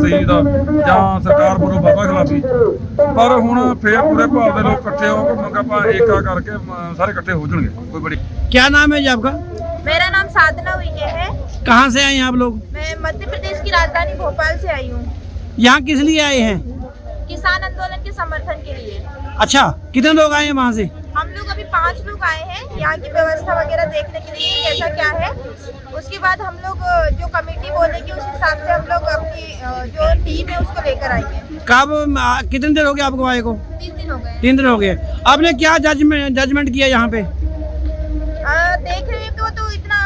ਸਹੀ ਦਾ ਜਾਂ ਸਰਕਾਰ ਵੱਲੋਂ ਬਾਬਾ ਖਿਲਾਫੀ ਪਰ ਹੁਣ ਫੇਰ ਪੂਰੇ ਭਾਰਤ ਦੇ ਲੋਕ ਇਕੱਠੇ ਹੋ ਕੇ ਮੰਗਾ ਪਾ ਏਕਾ ਕਰਕੇ ਮ, ਸਾਰੇ ਇਕੱਠੇ ਹੋ ਜਾਣਗੇ ਕੋਈ ਬੜੀ क्या नाम है जी आपका मेरा नाम साधना हुई है कहाँ से आए हैं आप लोग मैं मध्य प्रदेश की राजधानी भोपाल से आई हूँ यहाँ किस लिए आए हैं किसान आंदोलन के समर्थन के लिए अच्छा कितने लोग आए हैं वहाँ से हम लोग अभी पाँच लोग आए हैं यहाँ की व्यवस्था वगैरह देखने के लिए कैसा क्या है। उसके बाद हम लोग जो कमेटी बोलेगी उस हिसाब से हम लोग अपनी जो टीम है उसको लेकर आएँगे। कब कितने देर हो गए आपको आए को? तीन दिन हो गए। तीन दिन हो गए। आपने क्या जजमेंट जजमेंट किया यहाँ पे? आ, देख रहे में तो, तो इतना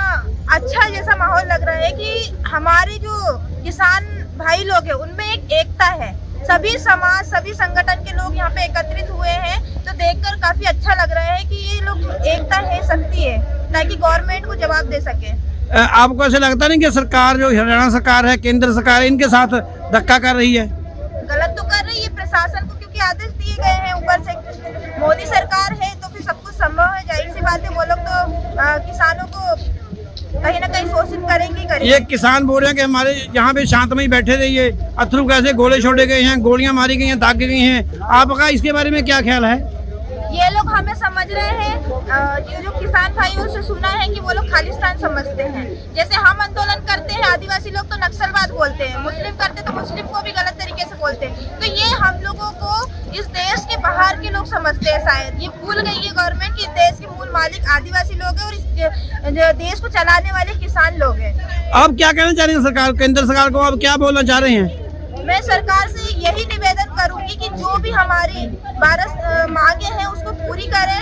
अच्छा जैसा माहौल लग रहा है कि हमारे जो किसान भाई लोग हैं उनमें एक एकता है। सभी समाज सभी संगठन के लोग यहाँ पे एकत्रित हुए हैं तो देखकर काफ़ी अच्छा लग रहा है कि ये लोग एकता है सकती है ताकि गवर्नमेंट को जवाब दे सके। आपको ऐसा लगता नहीं कि सरकार जो हरियाणा सरकार है केंद्र सरकार है इनके साथ धक्का कर रही है? गलत तो कर रही है प्रशासन को क्योंकि आदेश दिए गए हैं ऊपर से। मोदी सरकार है तो फिर सब कुछ संभव है ज़ाहिर सी बात है वो लोग तो किसानों को कहीं ना कहीं शोषित करेंगे ये किसान बोल रहे हैं कि हमारे यहाँ पे शांत में ही बैठे रहिए अथरू कैसे गोले छोड़े गए हैं, गोलियाँ मारी गई हैं, दागे गई हैं। आपका इसके बारे में क्या ख्याल है? ये लोग हमें समझ रहे हैं ये जो किसान भाइयों से सुना है कि वो लोग खालिस्तान समझते हैं। जैसे हम आंदोलन करते हैं आदिवासी लोग तो नक्सलवाद बोलते हैं मुस्लिम करते तो मुस्लिम को भी गलत तरीके से बोलते हैं। तो ये हम लोगों को इस देश के बाहर के लोग समझते हैं शायद। ये भूल गई है गवर्नमेंट की देश के मूल मालिक आदिवासी लोग हैं और इस देश को चलाने वाले किसान लोग हैं। आप क्या कहना चाह रहे हैं सरकार केंद्र सरकार को आप क्या बोलना चाह रहे हैं? मैं सरकार से यही निवेदन करूँगी कि जो भी हमारी भारत मांगे हैं उसको पूरी करें।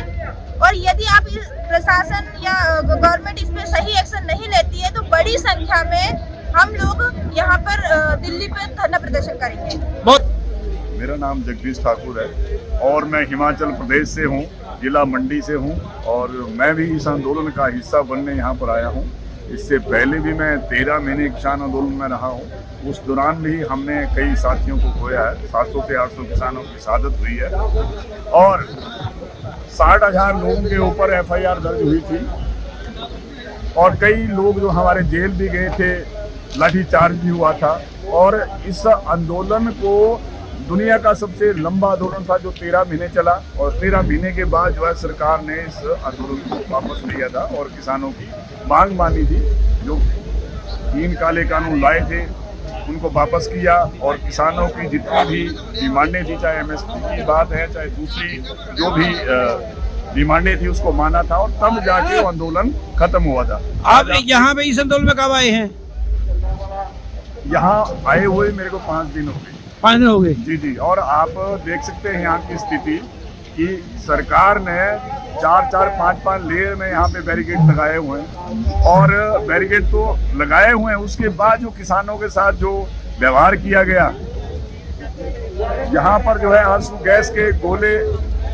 और यदि आप इस प्रशासन या गवर्नमेंट इस पे सही एक्शन नहीं लेती है तो बड़ी संख्या में हम लोग यहाँ पर दिल्ली पे धरना प्रदर्शन करेंगे। बहुत मेरा नाम जगदीश ठाकुर है और मैं हिमाचल प्रदेश से हूँ जिला मंडी से हूँ और मैं भी इस आंदोलन का हिस्सा बनने यहाँ पर आया हूँ। इससे पहले भी मैं तेरह महीने किसान आंदोलन में रहा हूँ। उस दौरान भी हमने कई साथियों को खोया है। 700 से 800 किसानों की शहादत हुई है। और साठ हज़ार लोगों के ऊपर एफआईआर दर्ज हुई थी। और कई लोग जो हमारे जेल भी गए थे, लाठीचार्ज भी हुआ था। और इस आंदोलन को दुनिया का सबसे लंबा आंदोलन था जो तेरह महीने चला और तेरह महीने के बाद जो है सरकार ने इस आंदोलन को वापस लिया था और किसानों की मांग मानी थी। जो तीन काले कानून लाए थे उनको वापस किया और किसानों की जितनी भी डिमांडें थी चाहे एमएसपी की बात है चाहे दूसरी जो भी डिमांडें थी उसको माना था और तब जाके आंदोलन खत्म हुआ था। आप यहाँ पे इस आंदोलन में कब आए हैं? यहाँ आए हुए मेरे को पाँच दिन हो गए। पाँच हो गए जी जी। और आप देख सकते हैं यहाँ की स्थिति कि सरकार ने चार चार, पाँच पाँच लेयर में यहाँ पे बैरिकेड लगाए हुए हैं। और बैरिकेड तो लगाए हुए हैं, उसके बाद जो किसानों के साथ जो व्यवहार किया गया, यहाँ पर जो है आँसू गैस के गोले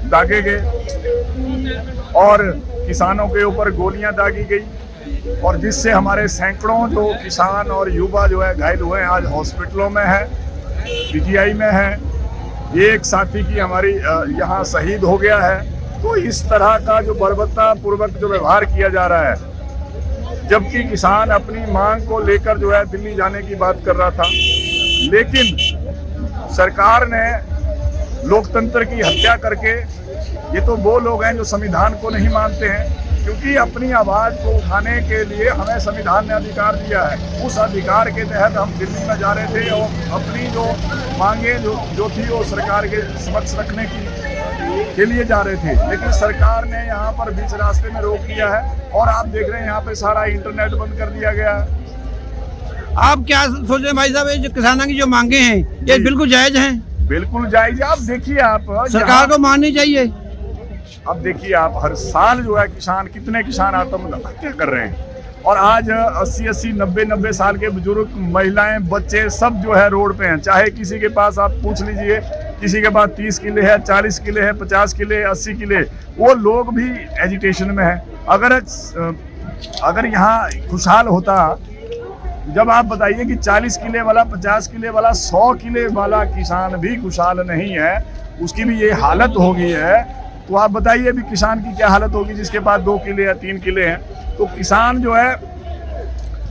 दागे गए और किसानों के ऊपर गोलियाँ दागी गई और जिससे हमारे सैकड़ों जो किसान और युवा जो है घायल हुए हैं, आज हॉस्पिटलों में है। पीजीआई में है। एक साथी की हमारी यहाँ शहीद हो गया है। तो इस तरह का जो बर्बरता पूर्वक जो व्यवहार किया जा रहा है, जबकि किसान अपनी मांग को लेकर जो है दिल्ली जाने की बात कर रहा था। लेकिन सरकार ने लोकतंत्र की हत्या करके, ये तो वो लोग हैं जो संविधान को नहीं मानते हैं। क्योंकि अपनी आवाज़ को उठाने के लिए हमें संविधान ने अधिकार दिया है। उस अधिकार के तहत हम दिल्ली में जा रहे थे और अपनी जो मांगे जो जो थी वो सरकार के समक्ष रखने की के लिए जा रहे थे। लेकिन सरकार ने यहाँ पर बीच रास्ते में रोक दिया है और आप देख रहे हैं यहाँ पे सारा इंटरनेट बंद कर दिया गया है। आप क्या सोच रहे हैं भाई साहब ये जो किसानों की जो मांगे हैं ये बिल्कुल जायज़ हैं? बिल्कुल जायज़। आप देखिए आप सरकार को माननी चाहिए। अब देखिए आप, हर साल जो है किसान, कितने किसान आत्महत्या कर रहे हैं। और आज 80 80 90 90 साल के बुज़ुर्ग, महिलाएँ, बच्चे सब जो है रोड पे हैं। चाहे किसी के पास आप पूछ लीजिए, किसी के पास 30 किले है 40 किले है 50 किले 80 किले, वो लोग भी एजिटेशन में है। अगर अगर यहाँ खुशहाल होता, जब आप बताइए कि 40 किले वाला 50 किले वाला 100 किले वाला किसान भी खुशहाल नहीं है, उसकी भी ये हालत हो गई है तो आप बताइए अभी किसान की क्या हालत होगी जिसके पास दो किले या तीन किले हैं। तो किसान जो है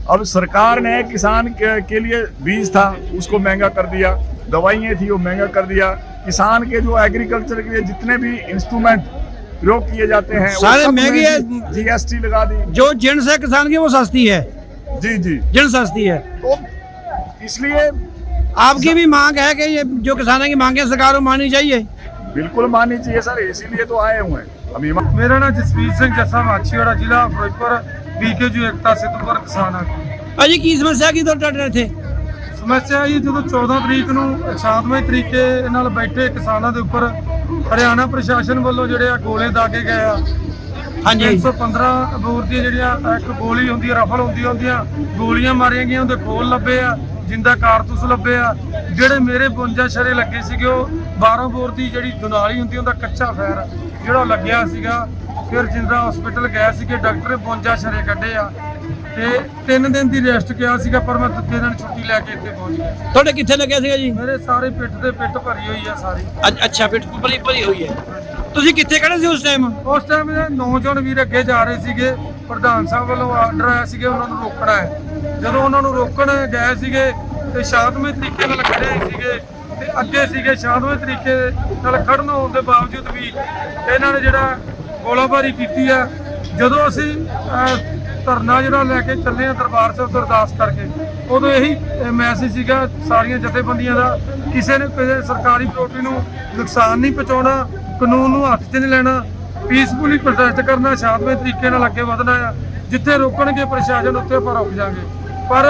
अब सरकार ने किसान के, के लिए बीज था उसको महँगा कर दिया दवाइयाँ थी वो महँगा कर दिया। किसान के जो एग्रीकल्चर के लिए जितने भी इंस्ट्रूमेंट प्रयोग किए जाते हैं सारे महँगे हैं। भी जीएसटी लगा दी। जो जिनस है किसान की वो सस्ती है। जी जी। जिन सस्ती है। तो इसलिए आपकी भी मांग है कि ये जो किसानों की मांगे सरकार को माननी चाहिए। बिल्कुल माननी चाहिए सर इसीलिए तो आए हुए हैं हम ईमान ਮੇਰਾ ਨਾਮ ਜਸਵੀਰ ਸਿੰਘ ਜੱਸਾ ਮਾਛੀਵਾੜਾ ਜ਼ਿਲ੍ਹਾ ਫਿਰੋਜ਼ਪੁਰ ਬੀਕੇਯੂ ਏਕਤਾ ਸਿੱਧੂਪੁਰ ਕਿਸਾਨ ਆ ਭਾਜੀ ਕੀ ਸਮੱਸਿਆ ਕੀ ਤੁਹਾਡੇ ਇੱਥੇ ਸਮੱਸਿਆ ਇਹ ਜਦੋਂ 14 ਤਰੀਕ ਨੂੰ ਸ਼ਾਂਤਮਈ ਤਰੀਕੇ ਨਾਲ ਬੈਠੇ ਕਿਸਾਨਾਂ ਦੇ ਉੱਪਰ ਹਰਿਆਣਾ ਪ੍ਰਸ਼ਾਸਨ ਵੱਲੋਂ ਜਿਹੜੇ ਆ ਗੋਲੇ ਦਾਗੇ ਗਏ ਆ ਹਾਂਜੀ 115 ਬੋਰ ਦੀਆਂ ਜਿਹੜੀਆਂ ਇੱਕ ਗੋਲੀ ਹੁੰਦੀ ਆ ਰਫਲ ਹੁੰਦੀ ਹੁੰਦੀਆਂ ਗੋਲੀਆਂ ਮਾਰੀਆਂ ਗਈਆਂ ਉਹਦੇ ਖੋਲ ਲੱਭੇ ਆ ਜਿੰਦਾ ਕਾਰਤੂਸ ਲੱਭੇ ਆ ਜਿਹੜੇ ਮੇਰੇ 52 ਸ਼ਰੇ ਲੱਗੇ ਸੀਗੇ ਉਹ 12 ਬੋਰ ਦੀ ਜਿਹੜੀ ਦੁਨਾਲੀ ਹੁੰਦੀ ਉਹਦਾ ਕੱਚਾ ਫੈਰ ਜਿਹੜਾ ਲੱਗਿਆ ਸੀਗਾ। ਫਿਰ ਜਿੰਦਾ ਹਸਪੀਟਲ ਗਏ ਸੀਗੇ ਡਾਕਟਰ ਨੇ 52 ਸ਼ਰੇ ਕੱਢੇ ਆ। ਤੇ 3 ਦਿਨ ਦੀ ਰੈਸਟ ਕਿਹਾ ਸੀਗਾ ਪਰ ਮੈਂ ਦੂਜੇ ਦਿਨ ਛੁੱਟੀ ਲੈ ਕੇ ਇੱਥੇ ਪਹੁੰਚ ਗਿਆ। ਤੁਹਾਡੇ ਕਿੱਥੇ ਲੱਗਿਆ ਸੀਗਾ ਜੀ? ਮੇਰੇ ਸਾਰੇ ਪਿੱਠ ਦੇ ਪਿੱਠ ਭਰੀ ਹੋਈ ਆ ਸਾਰੀ। ਅੱਛ- ਅੱਛਾ ਪਿੱਠ ਭਰੀ ਭਰੀ ਹੋਈ ਹੈ। ਤੁਸੀਂ ਕਿੱਥੇ ਖੜੇ ਸੀ ਉਸ ਟਾਈਮ ਉਸ ਟਾਈਮ ਨੌਜਵਾਨ ਵੀਰ ਅੱਗੇ ਜਾ ਰਹੇ ਸੀਗੇ। ਪ੍ਰਧਾਨ ਸਾਹਿਬ ਵੱਲੋਂ ਆਰਡਰ ਆਇਆ ਸੀਗੇ ਉਹਨਾਂ ਨੂੰ ਰੋਕਣਾ ਹੈ। ਜਦੋਂ ਉਹਨਾਂ ਨੂੰ ਰੋਕਣ ਗਏ ਸੀਗੇ ਤੇ ਸ਼ਾਂਤਮਈ ਤਰੀਕੇ ਨਾਲ ਖੜੇ ਸੀਗੇ ਤੇ ਅੱਗੇ ਸੀਗੇ ਸ਼ਾਂਤਮਈ ਤਰੀਕੇ ਨਾਲ ਖੜਨ ਹੋਣ ਦੇ ਬਾਵਜੂਦ ਵੀ ਇਹਨਾਂ ਨੇ ਜਿਹੜਾ ਗੋਲਾਬਾਰੀ ਕੀਤੀ ਆ, ਜਦੋਂ ਅਸੀਂ ਧਰਨਾ ਜਿਹੜਾ ਲੈ ਕੇ ਚੱਲੇ ਆ ਦਰਬਾਰ ਸਾਹਿਬ ਤੋਂ ਅਰਦਾਸ ਕਰਕੇ, ਉਦੋਂ ਇਹੀ ਮੈਸੇਜ ਸੀਗਾ ਸਾਰੀਆਂ ਜਥੇਬੰਦੀਆਂ ਦਾ, ਕਿਸੇ ਨੇ ਕਿਸੇ ਸਰਕਾਰੀ ਪ੍ਰਾਪਰਟੀ ਨੂੰ ਨੁਕਸਾਨ ਨਹੀਂ ਪਹੁੰਚਾਉਣਾ, ਕਾਨੂੰਨ ਨੂੰ ਹੱਥ 'ਚ ਨਹੀਂ ਲੈਣਾ ਪੀਸਫੁਲੀ ਪ੍ਰੋਟੈਸਟ ਕਰਨਾ ਸ਼ਾਂਤਮਈ ਤਰੀਕੇ ਨਾਲ ਅੱਗੇ ਵਧਣਾ ਆ, ਜਿੱਥੇ ਰੋਕਣਗੇ ਪ੍ਰਸ਼ਾਸਨ, ਉੱਥੇ ਪਰ ਰੁਕ ਜਾਾਂਗੇ ਪਰ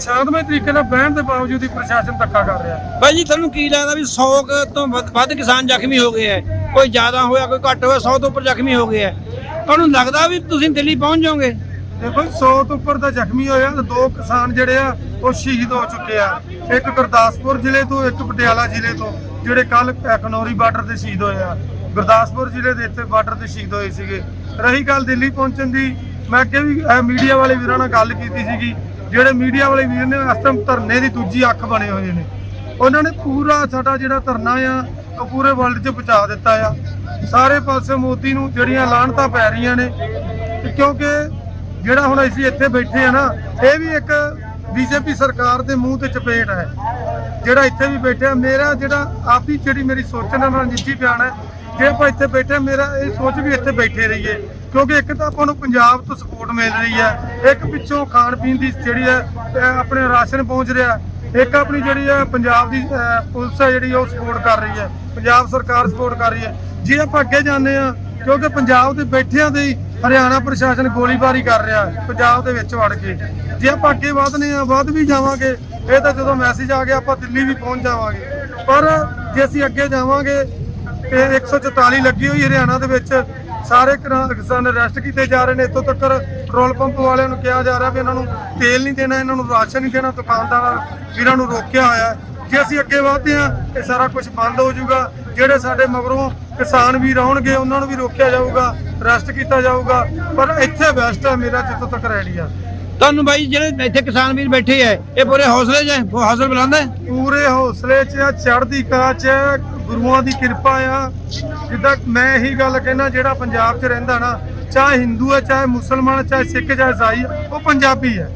ਸ਼ਾਂਤਮਈ ਤਰੀਕੇ ਨਾਲ ਬਹਿਣ ਦੇ ਬਾਵਜੂਦ ਹੀ ਪ੍ਰਸ਼ਾਸਨ ਧੱਕਾ ਕਰ ਰਿਹਾ ਭਾਈ ਜੀ ਤੁਹਾਨੂੰ ਕੀ ਲੱਗਦਾ ਵੀ 100 ਕੁ ਤੋਂ ਵੱਧ ਵੱਧ ਕਿਸਾਨ ਜ਼ਖਮੀ ਹੋ ਗਏ ਹੈ? ਕੋਈ ਜ਼ਿਆਦਾ ਹੋਇਆ ਕੋਈ ਘੱਟ ਹੋਇਆ 100 ਤੋਂ ਉੱਪਰ ਜ਼ਖਮੀ ਹੋ ਗਏ ਹੈ? ਤੁਹਾਨੂੰ ਲੱਗਦਾ ਵੀ ਤੁਸੀਂ ਦਿੱਲੀ ਪਹੁੰਚ ਜਾਓਗੇ? ਦੇਖੋ 100 ਤੋਂ ਉੱਪਰ ਦਾ ਜ਼ਖਮੀ ਹੋਇਆ ਤੇ ਦੋ ਕਿਸਾਨ ਜਿਹੜੇ ਆ ਉਹ ਸ਼ਹੀਦ ਹੋ ਚੁੱਕੇ ਆ। ਇੱਕ ਗੁਰਦਾਸਪੁਰ ਜ਼ਿਲ੍ਹੇ ਤੋਂ ਇੱਕ ਪਟਿਆਲਾ ਜ਼ਿਲ੍ਹੇ ਤੋਂ ਜਿਹੜੇ ਕੱਲ ਖਨੌਰੀ ਬਾਰਡਰ ਤੇ ਸ਼ਹੀਦ ਹੋਏ ਆ। ਗੁਰਦਾਸਪੁਰ ਜ਼ਿਲ੍ਹੇ ਦੇ ਇੱਥੇ ਬਾਰਡਰ ਤੇ ਸ਼ਹੀਦ ਹੋਏ ਸੀਗੇ। ਰਹੀ ਗੱਲ ਦਿੱਲੀ ਪਹੁੰਚਣ ਦੀ ਮੈਂ ਅੱਗੇ ਵੀ ਮੀਡੀਆ ਵਾਲੇ ਵੀਰਾਂ ਨਾਲ ਗੱਲ ਕੀਤੀ ਸੀਗੀ। ਜਿਹੜੇ ਮੀਡੀਆ ਵਾਲੇ ਵੀਰ ਨੇ ਇਸ ਧਰਨੇ ਦੀ ਦੂਜੀ ਅੱਖ ਬਣੇ ਹੋਏ ਨੇ। ਉਹਨਾਂ ਨੇ ਪੂਰਾ ਸਾਡਾ ਜਿਹੜਾ ਧਰਨਾ ਆ, ਉਹ ਪੂਰੇ ਵਰਲਡ 'ਚ ਪਹੁੰਚਾ ਦਿੱਤਾ ਆ। ਸਾਰੇ ਪਾਸੇ ਮੋਦੀ ਨੂੰ ਜਿਹੜੀਆਂ ਲਾਹਣਤਾਂ ਪੈ ਰਹੀਆਂ ਨੇ ਕਿਉਂਕਿ ਜਿਹੜਾ ਹੁਣ ਅਸੀਂ ਇੱਥੇ ਬੈਠੇ ਆ ਨਾ, ਇਹ ਵੀ ਇੱਕ ਬੀਜੇਪੀ ਸਰਕਾਰ ਦੇ ਮੂੰਹ ਤੇ ਚਪੇਟ ਹੈ। ਜਿਹੜਾ ਇੱਥੇ ਵੀ ਬੈਠਿਆ, ਮੇਰਾ ਜਿਹੜਾ ਆਪੀ ਜਿਹੜੀ ਮੇਰੀ ਸੋਚਣ ਦਾ ਨਿੱਜੀ ਬਿਆਨ ਹੈ ਜੇ ਆਪਾਂ ਇੱਥੇ ਬੈਠੇ ਹਾਂ, ਮੇਰਾ ਇਹ ਸੋਚ ਵੀ ਇੱਥੇ ਬੈਠੇ ਰਹੀਏ। ਕਿਉਂਕਿ ਇੱਕ ਤਾਂ ਆਪਾਂ ਨੂੰ ਪੰਜਾਬ ਤੋਂ ਸਪੋਰਟ ਮਿਲ ਰਹੀ ਹੈ। ਇੱਕ ਪਿੱਛੋਂ ਖਾਣ ਪੀਣ ਦੀ ਜਿਹੜੀ ਹੈ ਆਪਣੇ ਰਾਸ਼ਨ ਪਹੁੰਚ ਰਿਹਾ। ਇੱਕ ਆਪਣੀ ਜਿਹੜੀ ਹੈ ਪੰਜਾਬ ਦੀ ਪੁਲਿਸ ਹੈ ਜਿਹੜੀ ਉਹ ਸਪੋਰਟ ਕਰ ਰਹੀ ਹੈ। ਪੰਜਾਬ ਸਰਕਾਰ ਸਪੋਰਟ ਕਰ ਰਹੀ ਹੈ। ਜੇ ਆਪਾਂ ਅੱਗੇ ਜਾਂਦੇ ਆ ਕਿਉਂਕਿ ਪੰਜਾਬ ਦੇ ਬੈਠਿਆਂ ਦੇ ਹਰਿਆਣਾ ਪ੍ਰਸ਼ਾਸਨ ਗੋਲੀਬਾਰੀ ਕਰ ਰਿਹਾ ਪੰਜਾਬ ਦੇ ਵਿੱਚ ਵੜ ਕੇ। ਜੇ ਆਪਾਂ ਅੱਗੇ ਵਧਨੇ ਆ ਵੱਧ ਵੀ ਜਾਵਾਂਗੇ ਇਹ ਤਾਂ ਜਦੋਂ ਮੈਸੇਜ ਆ ਗਿਆ ਆਪਾਂ ਦਿੱਲੀ ਵੀ ਪਹੁੰਚ ਜਾਵਾਂਗੇ। ਪਰ ਜੇ ਅਸੀਂ ਅੱਗੇ ਜਾਵਾਂਗੇ ਤੇ 144 ਲੱਗੀ ਹੋਈ ਹਰਿਆਣਾ ਦੇ ਵਿੱਚ। ਸਾਰੇ ਕਿਸਾਨ ਅਰੈਸਟ ਕੀਤੇ ਜਾ ਰਹੇ ਨੇ। ਇੱਥੋਂ ਤੱਕ ਪੈਟਰੋਲ ਪੰਪ ਵਾਲਿਆਂ ਨੂੰ ਕਿਹਾ ਜਾ ਰਿਹਾ ਵੀ ਇਹਨਾਂ ਨੂੰ ਤੇਲ ਨਹੀਂ ਦੇਣਾ ਇਹਨਾਂ ਨੂੰ ਰਾਸ਼ਨ ਨਹੀਂ ਦੇਣਾ ਦੁਕਾਨਦਾਰਾਂ ਵੀਰਾਂ ਨੂੰ ਰੋਕਿਆ ਹੋਇਆ। ਜੇ ਅਸੀਂ ਅੱਗੇ ਵਧਦੇ ਹਾਂ ਇਹ ਸਾਰਾ ਕੁਝ ਬੰਦ ਹੋ ਜਾਊਗਾ। ਜਿਹੜੇ ਸਾਡੇ ਮਗਰੋਂ ਕਿਸਾਨ ਵੀ ਆਉਣਗੇ ਉਹਨਾਂ ਨੂੰ ਵੀ ਰੋਕਿਆ ਜਾਊਗਾ ਅਰੈਸਟ ਕੀਤਾ ਜਾਊਗਾ। ਪਰ ਇੱਥੇ ਬੈਸਟ ਹੈ ਮੇਰਾ ਜਿੱਥੋਂ ਤੱਕ ਰੈਡੀ ਆ। ਤੁਹਾਨੂੰ ਬਾਈ ਜਿਹੜੇ ਇੱਥੇ ਕਿਸਾਨ ਵੀਰ ਬੈਠੇ ਹੈ ਇਹ ਪੂਰੇ ਹੌਸਲੇ 'ਚ ਉਹ ਹੌਸਲਾ ਬੁਲੰਦ ਹੈ? ਪੂਰੇ ਹੌਸਲੇ 'ਚ ਆ, ਚੜ੍ਹਦੀ ਕਲਾ 'ਚ ਗੁਰੂਆਂ ਦੀ ਕਿਰਪਾ ਆ। ਜਿੱਦਾਂ ਮੈਂ ਇਹੀ ਗੱਲ ਕਹਿਣਾ ਜਿਹੜਾ ਪੰਜਾਬ 'ਚ ਰਹਿੰਦਾ ਨਾ, ਚਾਹੇ ਹਿੰਦੂ ਹੈ ਚਾਹੇ ਮੁਸਲਮਾਨ ਚਾਹੇ ਸਿੱਖ ਚਾਹੇ ਈਸਾਈ ਉਹ ਪੰਜਾਬੀ ਹੈ